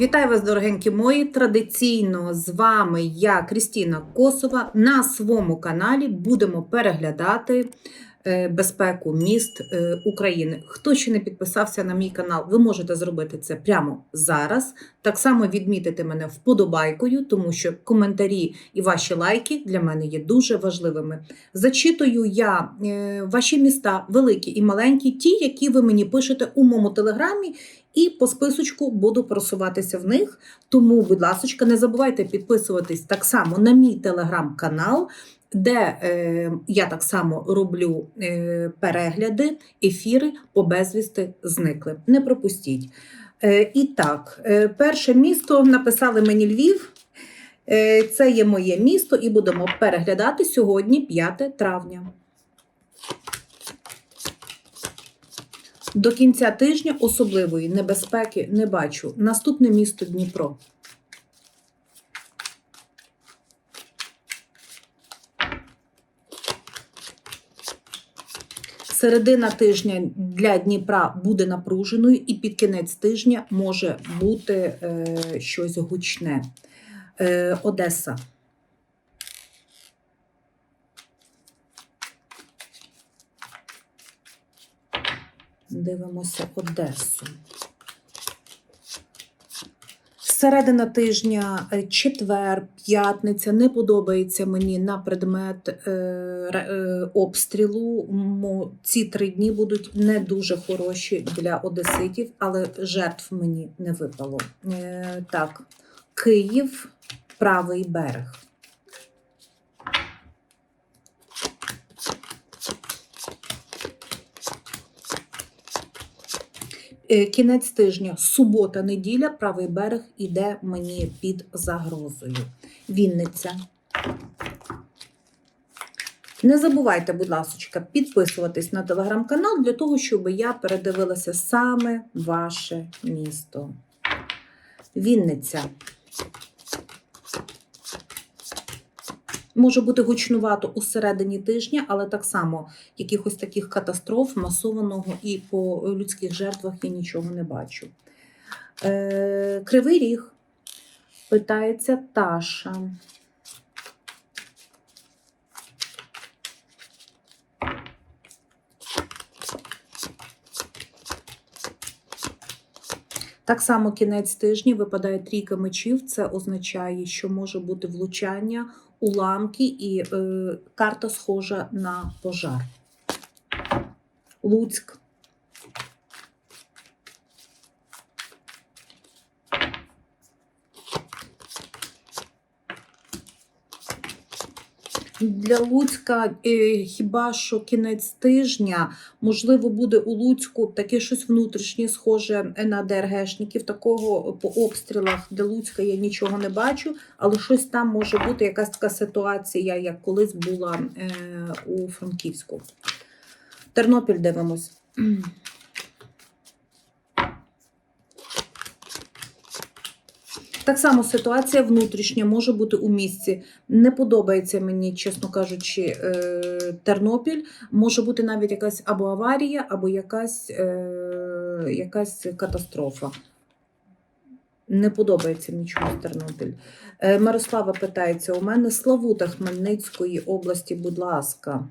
Вітаю вас, дорогенькі мої! Традиційно з вами я, Крістіна Косова. На своєму каналі будемо переглядати е, безпеку міст е, України. Хто ще не підписався на мій канал, ви можете зробити це прямо зараз. Так само відмітити мене вподобайкою, тому що коментарі і ваші лайки для мене є дуже важливими. Зачитую я е, ваші міста, великі і маленькі, ті, які ви мені пишете у моєму телеграмі. І по списочку буду просуватися в них. Тому, будь ласка, не забувайте підписуватись так само на мій телеграм-канал, де е, я так само роблю е, перегляди, ефіри по безвісти зникли. Не пропустіть. Е, і так, е, перше місто написали мені Львів. Е, це є моє місто, і будемо переглядати сьогодні, 5 травня. До кінця тижня особливої небезпеки не бачу. Наступне місто Дніпро. Середина тижня для Дніпра буде напруженою, і під кінець тижня може бути е, щось гучне. Е, Одеса. Дивимося Одесу. Середина тижня, е, четвер, п'ятниця не подобається мені на предмет е, е, обстрілу. Ці три дні будуть не дуже хороші для одеситів, але жертв мені не випало. Е, так, Київ, правий берег. Е, Кінець тижня, субота, неділя, правий берег іде мені під загрозою. Вінниця. Не забувайте, будь ласка, підписуватись на телеграм-канал для того, щоб я передивилася саме ваше місто. Вінниця. Може бути гучнувато у середині тижня, але так само якихось таких катастроф масованого і по людських жертвах я нічого не бачу. Е, Кривий ріг. Питається Таша. Так само кінець тижня випадає трійка мечів. Це означає, що може бути влучання, уламки і е, карта схожа на пожар. Луцьк. Для Луцька е, хіба що кінець тижня, можливо, буде у Луцьку таке щось внутрішнє, схоже на ДРГшників. Такого по обстрілах для Луцька я нічого не бачу, але щось там може бути, якась така ситуація, як колись була е, у Франківську. Тернопіль дивимось. Так само ситуація внутрішня може бути у місці. Не подобається мені, чесно кажучи, е, Тернопіль. Може бути навіть якась або аварія, або якась, е, якась катастрофа. Не подобається мені чомусь Тернопіль. Е, Мирослава питається: у мене Славута Хмельницької області, будь ласка.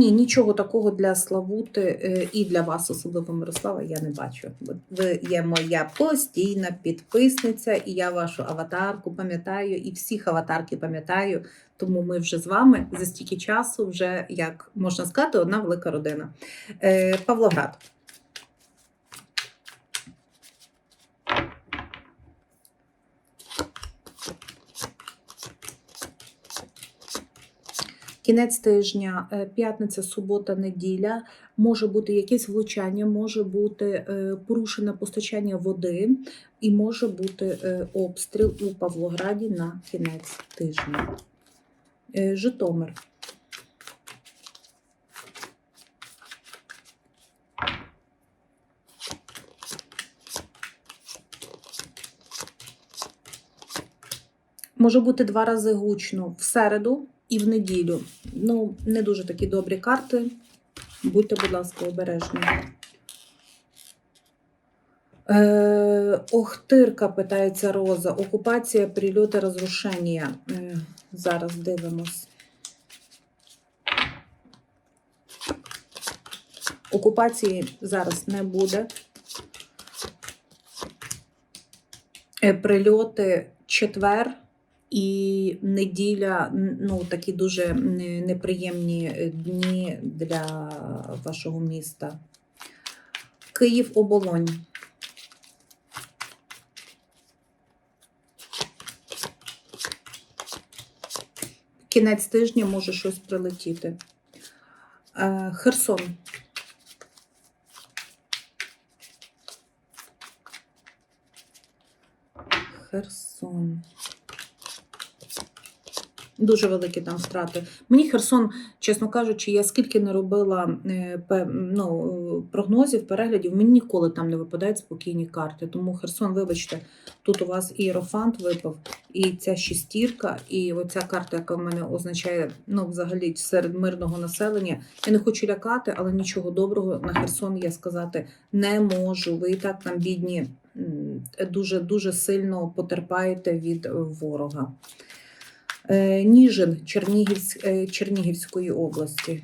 Ні, нічого такого для Славути е, і для вас, особливо Мирослава, я не бачу. Ви є моя постійна підписниця, і я вашу аватарку пам'ятаю, і всіх аватарки пам'ятаю. Тому ми вже з вами за стільки часу, вже, як можна сказати, одна велика родина. Е, Павлоград. Кінець тижня, е, п'ятниця, субота, неділя, може бути якесь влучання, може бути е, порушене постачання води, і може бути е, обстріл у Павлограді на кінець тижня. Житомир. Може бути два рази гучно в середу і в неділю. Ну, не дуже такі добрі карти. Будьте, будь ласка, обережні. Е, Охтирка, питається Роза. Окупація, прильоти, розрушення. Е, зараз дивимось. Окупації зараз не буде. Е, Прильоти четвер і неділя ну, такі дуже неприємні е, дні для вашого міста. Київ оболонь. Кінець тижня може щось прилетіти. Е, Херсон. Херсон. Дуже великі там втрати. Мені Херсон, чесно кажучи, я скільки не робила е, ну, прогнозів, переглядів, мені ніколи там не випадають спокійні карти. Тому Херсон, вибачте, тут у вас і випав, і ця шістірка, і оця карта, яка в мене означає ну, взагалі серед мирного населення. Я не хочу лякати, але нічого доброго на Херсон я сказати не можу. Ви і так там бідні дуже дуже сильно потерпаєте від ворога. Е, Ніжин е, Чернігівської області.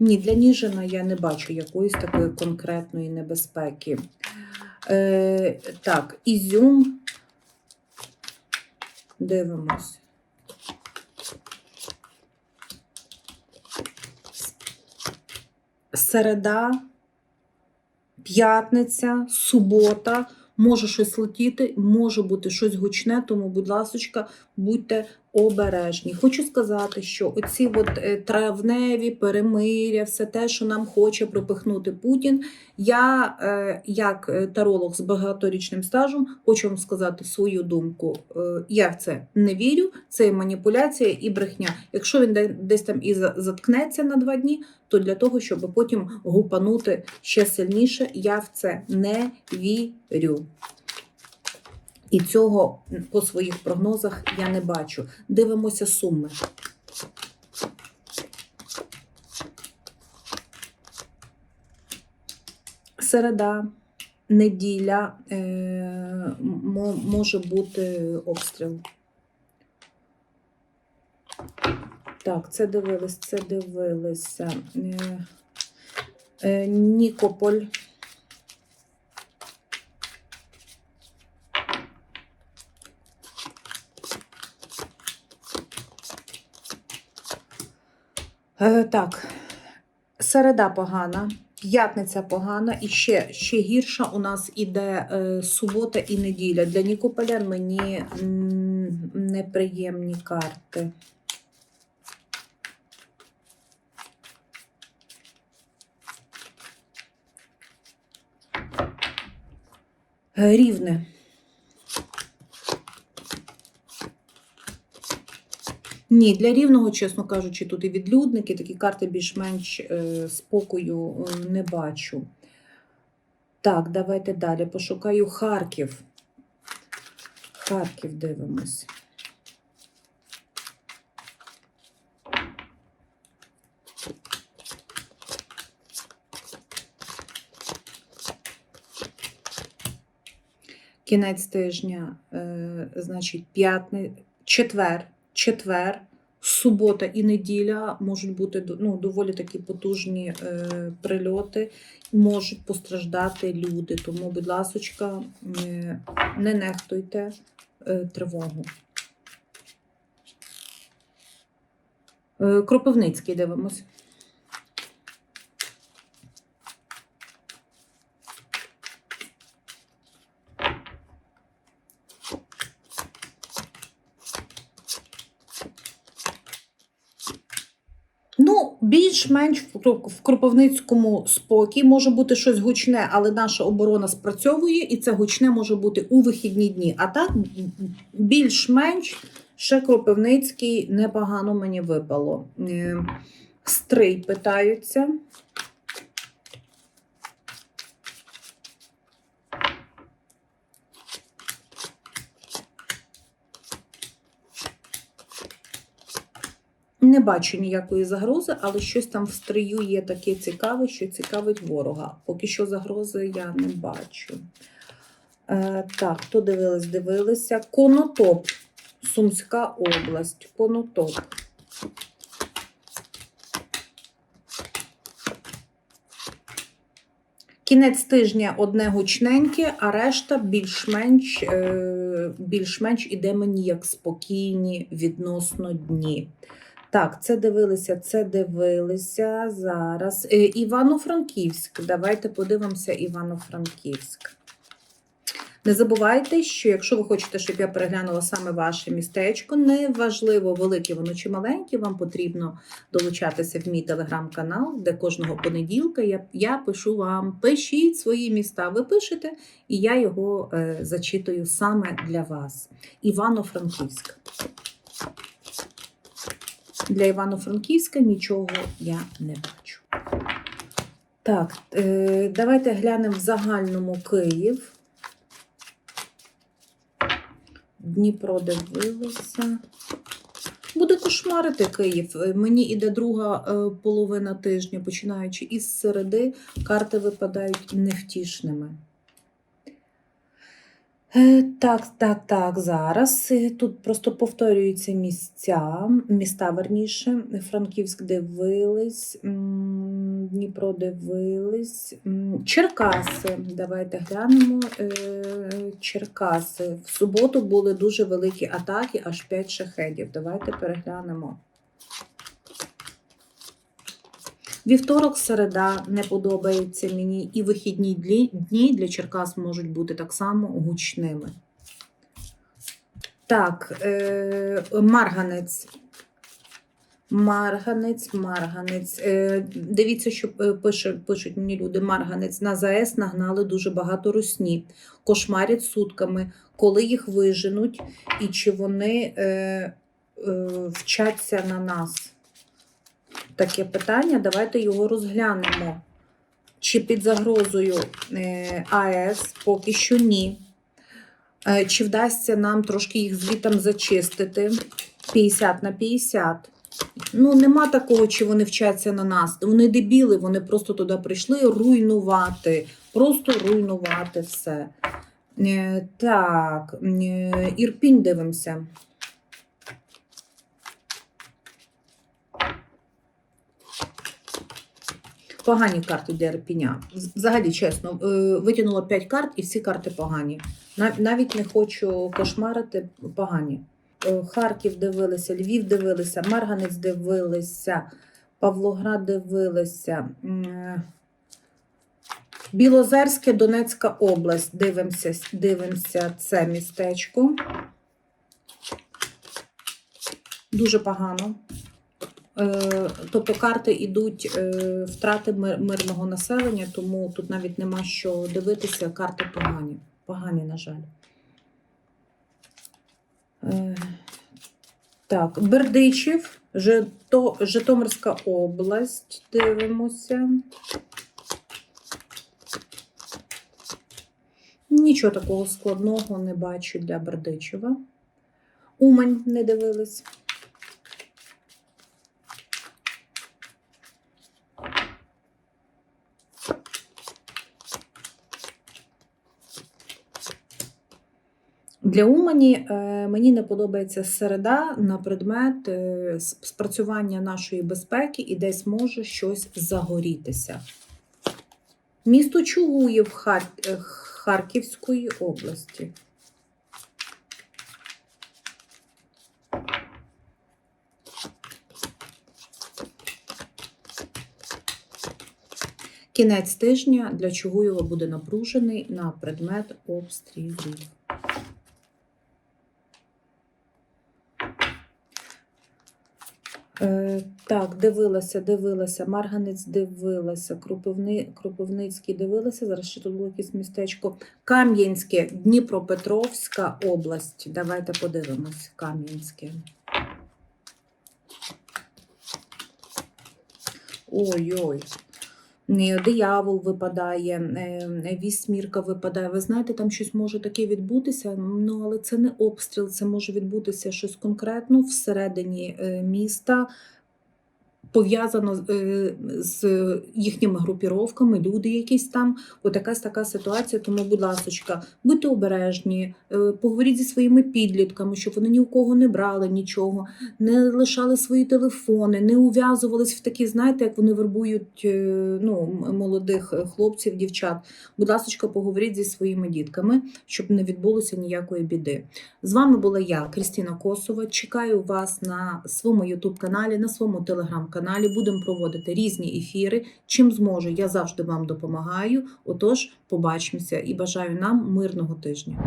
Ні, для Ніжина я не бачу якоїсь такої конкретної небезпеки. Е, так, Ізюм. Дивимось. Середа, п'ятниця, субота. Може щось летіти, може бути щось гучне, тому, будь ласочка, будьте обережні. Хочу сказати, що оці от е, травневі перемиря, все те, що нам хоче пропихнути Путін. Я, е, як е, таролог з багаторічним стажем, хочу вам сказати свою думку. Я в це не вірю, це маніпуляція і брехня. Якщо він десь там і заткнеться на два дні, то для того, щоб потім гупанути ще сильніше, я в це не вірю. І цього по своїх прогнозах я не бачу. Дивимося суми. Середа, неділя е, мо- може бути обстріл. Так, це дивились, це дивилися. Е, е, Нікополь. Е, так, середа погана, п'ятниця погана, і ще, ще гірша у нас іде е, субота і неділя. Для Нікополя мені неприємні карти. Е, Рівне. Ні, для рівного, чесно кажучи, тут і відлюдники, такі карти більш-менш е, спокою е, не бачу. Так, давайте далі. Пошукаю Харків. Харків дивимось. Кінець тижня, е, значить, п'ятни, четвер, четвер, субота і неділя можуть бути ну, доволі такі потужні е, прильоти, можуть постраждати люди. Тому, будь ласочка, е, не нехтуйте е, тривогу. Е, Кропивницький дивимось. Ну, більш-менш в Кропивницькому спокій може бути щось гучне, але наша оборона спрацьовує, і це гучне може бути у вихідні дні. А так, більш-менш ще Кропивницький непогано мені випало. Е, Стрий питаються. Не бачу ніякої загрози, але щось там в стрию є таке цікаве, що цікавить ворога. Поки що загрози я не бачу. Е, так, хто дивились? Дивилися. Конотоп, Сумська область. Конотоп. Кінець тижня одне гучненьке, а решта більш-менш е, більш-менш іде мені як спокійні відносно дні. Так, це дивилися, це дивилися зараз. Е, Івано-Франківськ. Давайте подивимося Івано-Франківськ. Не забувайте, що якщо ви хочете, щоб я переглянула саме ваше містечко, неважливо, велике воно чи маленьке, вам потрібно долучатися в мій телеграм-канал, де кожного понеділка я, я пишу вам, пишіть свої міста. Ви пишете, і я його е, зачитую саме для вас. Івано-Франківськ. Для Івано-Франківська нічого я не бачу. Так, е, давайте глянемо в загальному Київ. Дніпро дивилися. Буде кошмарити Київ. Е, Мені іде друга е, половина тижня, починаючи із середи, карти випадають невтішними. Е, Так, так, так, зараз. Е, Тут просто повторюються місця, міста верніше. Франківськ дивились, Дніпро дивились. Черкаси. Давайте глянемо. Е, Черкаси. В суботу були дуже великі атаки, аж 5 шахедів. Давайте переглянемо. Вівторок, середа не подобається мені, і вихідні дні- для Черкас можуть бути так само гучними. Так, е, Марганець. Марганець, Марганець. Е, дивіться, що е, пише, пишуть мені люди. Марганець на ЗАЕС нагнали дуже багато русні, кошмарять сутками, коли їх виженуть, і чи вони е, е, вчаться на нас. Таке питання, давайте його розглянемо. Чи під загрозою е, АЕС поки що ні. Е, Чи вдасться нам трошки їх звітом зачистити 50 на 50? Ну, нема такого, чи вони вчаться на нас. Вони дебіли, вони просто туди прийшли руйнувати, просто руйнувати все. Е, Так, Ірпінь дивимося. Погані карти для Ірпіня. Взагалі, чесно, е, витягнула 5 карт і всі карти погані. Навіть не хочу кошмарити, погані. Е, Харків дивилися, Львів дивилися, Марганець дивилися, Павлоград дивилися. е, Білозерське, Донецька область. Дивимося, дивимося це містечко. Дуже погано. Е, Тобто карти йдуть е, втрати мирного населення, тому тут навіть нема що дивитися. Карти погані. Погані, на жаль. Е, Так, Бердичів, Житомирська область. Дивимося. Нічого такого складного не бачу для Бердичева. Умань не дивились. Для Умані е, мені не подобається середа на предмет е, спрацювання нашої безпеки і десь може щось загорітися. Місто Чугуїв Хар... е, Харківської області. Кінець тижня для Чугуєва буде напружений на предмет обстрілів. Е, так, дивилася, дивилася, Марганець дивилася, Кропивни, Кропивницький дивилася. Зараз ще тут було якесь містечко. Кам'янське, Дніпропетровська область. Давайте подивимось. Кам'янське. Ой-ой. Диявол випадає, е, вісьмірка випадає. Ви знаєте, там щось може таке відбутися, ну але це не обстріл, це може відбутися щось конкретно всередині е, міста. Пов'язано з, е, їхніми групіровками, люди якісь там. От така ситуація. Тому, будь ласочка, будьте обережні, е, поговоріть зі своїми підлітками, щоб вони ні у кого не брали нічого, не лишали свої телефони, не ув'язувались в такі, знаєте, як вони вербують е, ну, молодих хлопців, дівчат. Будь ласочка, поговоріть зі своїми дітками, щоб не відбулося ніякої біди. З вами була я, Крістіна Косова. Чекаю вас на своєму youtube каналі, на своєму телеграм-каналі. Будемо проводити різні ефіри. Чим зможу, я завжди вам допомагаю. Отож, побачимося і бажаю нам мирного тижня.